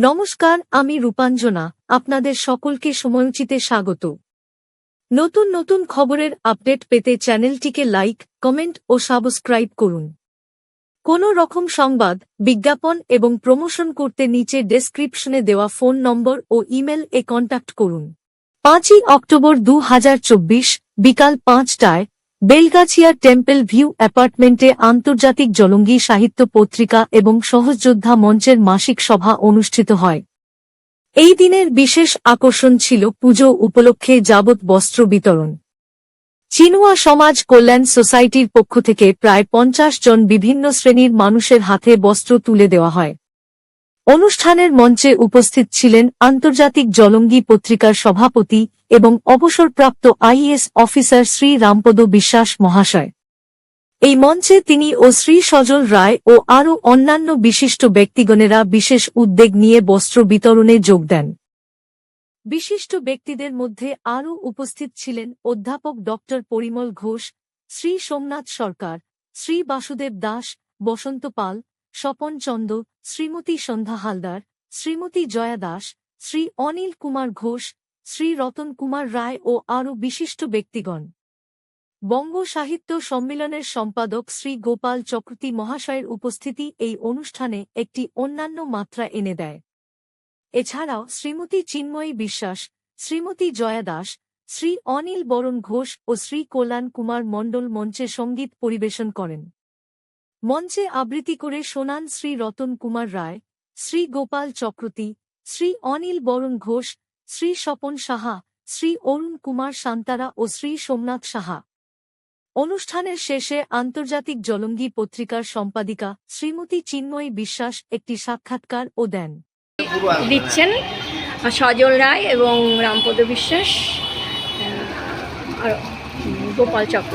নমস্কার, আমি রূপাঞ্জনা, আপনাদের সকলকে সময়োচিতে স্বাগত। নতুন নতুন খবরের আপডেট পেতে চ্যানেলটিকে লাইক, কমেন্ট ও সাবস্ক্রাইব করুন। কোন রকম সংবাদ, বিজ্ঞাপন এবং প্রমোশন করতে নিচে ডেসক্রিপশনে দেওয়া ফোন নম্বর ও ইমেল এ কন্ট্যাক্ট করুন। পাঁচই অক্টোবর দু হাজার চব্বিশ, বিকাল পাঁচটায় বেলগাছিয়া টেম্পল ভিউ অ্যাপার্টমেন্টে আন্তর্জাতিক জলঙ্গি সাহিত্য পত্রিকা এবং সহযোদ্ধা মঞ্চের মাসিক সভা অনুষ্ঠিত হয়। এই দিনের বিশেষ আকর্ষণ ছিল পুজো উপলক্ষে যাবত বস্ত্র বিতরণ। চিনুয়া সমাজ কল্যাণ সোসাইটির পক্ষ থেকে প্রায় পঞ্চাশ জন বিভিন্ন শ্রেণির মানুষের হাতে বস্ত্র তুলে দেওয়া হয়। অনুষ্ঠানের মঞ্চে উপস্থিত ছিলেন আন্তর্জাতিক জলঙ্গি পত্রিকার সভাপতি এবং অবসরপ্রাপ্ত আইএস অফিসার শ্রী রামপদ বিশ্বাস মহাশয়। এই মঞ্চে তিনি ও শ্রী সজল রায় ও আরও অন্যান্য বিশিষ্ট ব্যক্তিগণেরা বিশেষ উদ্যোগ নিয়ে বস্ত্র বিতরণে যোগ দেন। বিশিষ্ট ব্যক্তিদের মধ্যে আরও উপস্থিত ছিলেন অধ্যাপক ড পরিমল ঘোষ, শ্রী সোমনাথ সরকার, শ্রী বাসুদেব দাস, বসন্ত পাল, স্বপন চন্দ, শ্রীমতী সন্ধ্যা হালদার, শ্রীমতী জয়া দাস, শ্রী অনিল কুমার ঘোষ শ্রী রতন কুমার রায় ও আরও বিশিষ্ট ব্যক্তিগণ। বঙ্গ সাহিত্য সম্মেলনের সম্পাদক শ্রী গোপাল চক্রতী মহাশয়ের উপস্থিতি এই অনুষ্ঠানে একটি অন্যান্য মাত্রা এনে দেয়। এছাড়াও শ্রীমতী চিন্ময়ী বিশ্বাস, শ্রীমতী জয়া দাস, শ্রী অনিল বরণ ঘোষ ও শ্রী কল্যাণ কুমার মণ্ডল মঞ্চে সংগীত পরিবেশন করেন। মঞ্চে আবৃত্তি করে শোনান শ্রী রতন কুমার রায়, শ্রী গোপাল চক্রতী শ্রী অনিল বরণ ঘোষ শ্রী স্বপন সাহা শ্রী অরুণ কুমার সান্তারা ও শ্রী সোমনাথ সাহা। অনুষ্ঠানের শেষে আন্তর্জাতিক জলঙ্গি পত্রিকার সম্পাদিকা শ্রীমতী চিন্ময়ী বিশ্বাস একটি সাক্ষাৎকার ও দেন। দিচ্ছেন সজল রায় এবং রামপদ বিশ্বাস আর গোপাল চক্র।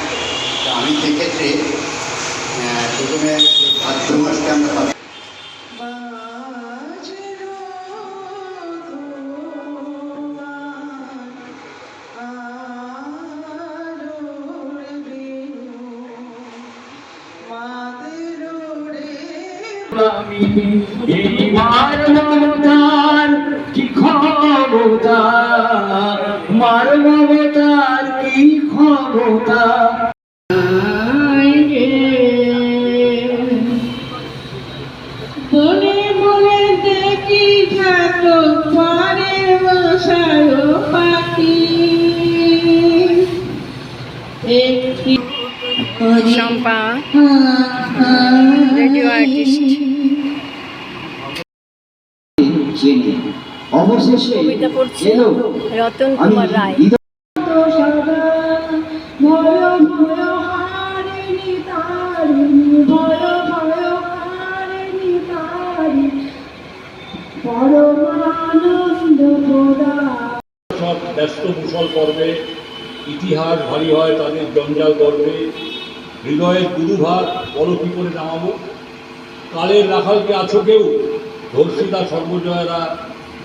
আমি সেক্ষেত্রে প্রথমে ভাদ্র মাসকে আমরা ভাব- আমি এইবার মমতার দেখি পাখি। একটি শম্পা রেডিও আর্টিস্ট। অবশেষে রতন কুমার রায়। সব ব্যস্ত কুশল পর্বে ইতিহাস ভারী হয় তাদের জঞ্জাল গর্বে হৃদয়ের গুরুভার বড় কী করে নামাবো। কালের রাখালকে আছো কেউ? ধর্ষিতা সর্বজয়েরা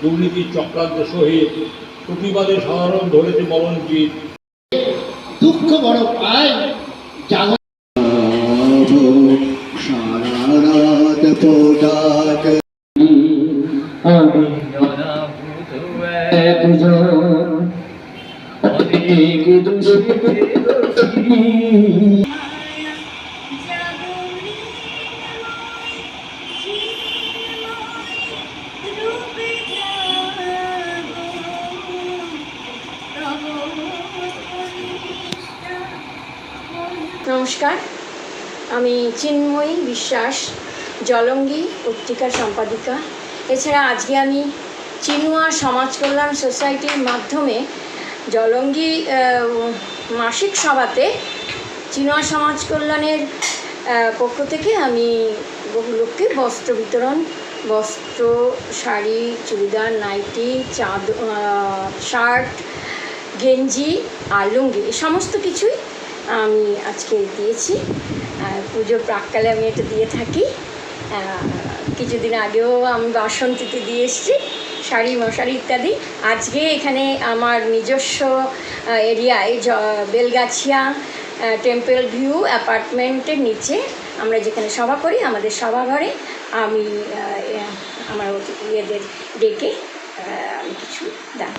দুর্নীতির চক্রান্ত সহিত প্রতিবাদে সাধারণ ধরেছে মরণজিৎ দুঃখ বড় পায় জাগ সারা রাত পোটাক নমস্কার আমি চিন্ময়ী বিশ্বাস জলঙ্গি পত্রিকার সম্পাদিকা। এছাড়া আজকে আমি চিনুয়া সমাজ কল্যাণ সোসাইটির মাধ্যমে জলঙ্গি মাসিক সভাতে চিনুয়া সমাজ কল্যাণের পক্ষ থেকে আমি বহু লোককে বস্ত্র বিতরণ, বস্ত্র, শাড়ি, চুড়িদার, নাইটি, চাদ শার্ট, গেঞ্জি আর লুঙ্গি সমস্ত কিছুই আমি আজকে দিয়েছি। পুজোর প্রাককালে আমি এটা দিয়ে থাকি। কিছুদিন আগেও আমি বাসন্তীতে দিয়ে এসেছি, শাড়ি, মশারি ইত্যাদি। আজকে এখানে আমার নিজস্ব এরিয়ায় বেলগাছিয়া টেম্পল ভিউ অ্যাপার্টমেন্টের নিচে আমরা যেখানে সভা করি, আমাদের সভাঘরে আমি আমার ইয়েদের ডেকে আমি কিছু দান